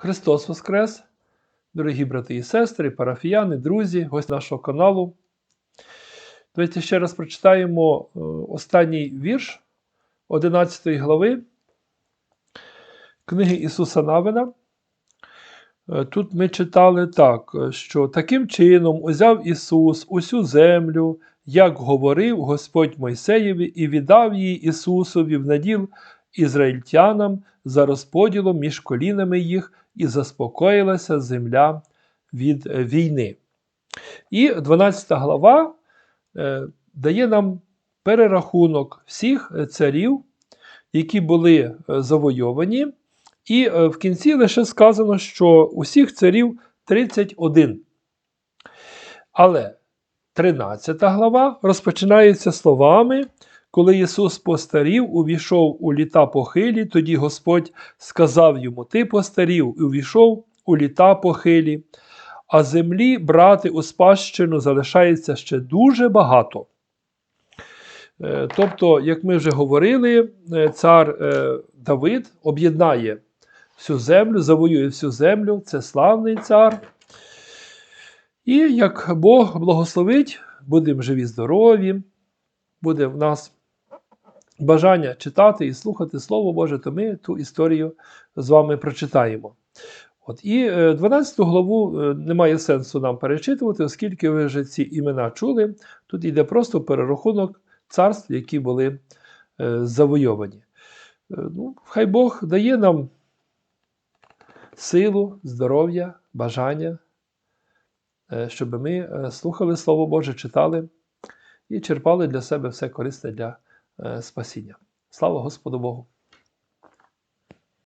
Христос Воскрес! Дорогі брати і сестри, парафіяни, друзі, гості нашого каналу. Давайте ще раз прочитаємо е, останній вірш 11 глави книги Ісуса Навина. Е, Тут ми читали так, що таким чином узяв Ісус усю землю, як говорив Господь Мойсеєві, і віддав її Ісусові в наділ ізраїльтянам за розподілом між колінами їх, і заспокоїлася земля від е, війни. І 12 глава е, дає нам перерахунок всіх е, царів, які були завойовані. І в кінці лише сказано, що усіх царів 31. Але 13 глава розпочинається словами, коли Ісус постарів, увійшов у літа похилі, тоді Господь сказав йому: Ти постарів і увійшов у літа похилі, а землі брати у спадщину залишається ще дуже багато. Е, Тобто, як ми вже говорили, е, цар е, Давид об'єднає всю землю, завоює всю землю, це славний цар. І як Бог благословить, будемо живі, здорові, буде в нас бажання читати і слухати Слово Боже, то ми ту історію з вами прочитаємо. От, І е, 12 главу е, немає сенсу нам перечитувати, оскільки ви вже ці імена чули. Тут йде просто перерахунок царств, які були е, завойовані. Е, Ну, Хай Бог дає нам силу, здоров'я, бажання, е, щоб ми е, слухали Слово Боже, читали і черпали для себе все корисне для е, спасіння. Слава Господу Богу!